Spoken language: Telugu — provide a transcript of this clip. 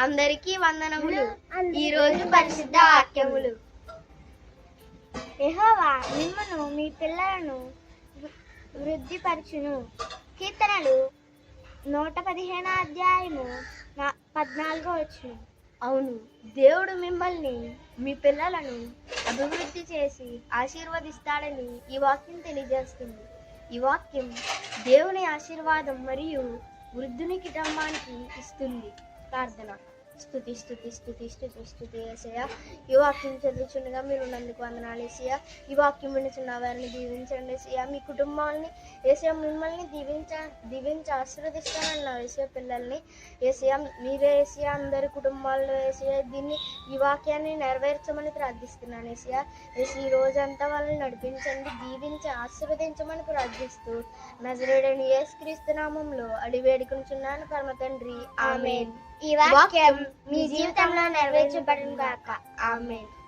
అందరికీ వందనములు. ఈ రోజు పరిశుద్ధ వాక్యములు. యెహోవా మిమ్మను మీ పిల్లలను వృద్ధిపరచును. కీర్తనలు నూట పదిహేను అధ్యాయము నా- పద్నాలుగో వచ్చును అవును దేవుడు మిమ్మల్ని మీ పిల్లలను అభివృద్ధి చేసి ఆశీర్వదిస్తాడని ఈ వాక్యం తెలియజేస్తుంది. ఈ వాక్యం దేవుని ఆశీర్వాదం మరియు వృద్ధుని కుటుంబానికి ఇస్తుంది. ప్రార్థన. స్థుతి స్థుతి స్థుతి స్థుతి స్థుతి ఏసయ్య. ఈ వాక్యం చదువుచుండగా మీరు నందుకు వందనాలు ఏసయ్య. ఈ వాక్యం వినుచున్న వారిని దీవించండి ఏసయ్య. మీ కుటుంబాలని ఏసయ్య మిమ్మల్ని దీవించ దీవించి ఆశీర్వదిస్తానన్నారు ఏసయ్య పిల్లల్ని. ఏసయ్య మీరే ఏసయ్య అందరి కుటుంబాల్లో ఏసయ్య దీన్ని ఈ వాక్యాన్ని నెరవేర్చమని ప్రార్థిస్తున్నాను ఏసయ్య. ఏసీ ఈ రోజంతా వాళ్ళని నడిపించండి దీవించి ఆశీర్వదించమని ప్రార్థిస్తూ నజరేడని యేసుక్రీస్తు నామంలో అడివేడుకుంటున్నాను పరమ తండ్రి ఆమెన్. ఈ వాక్యం మీ జీవితంలో నెరవేర్చబడును గాక. ఆమెన్.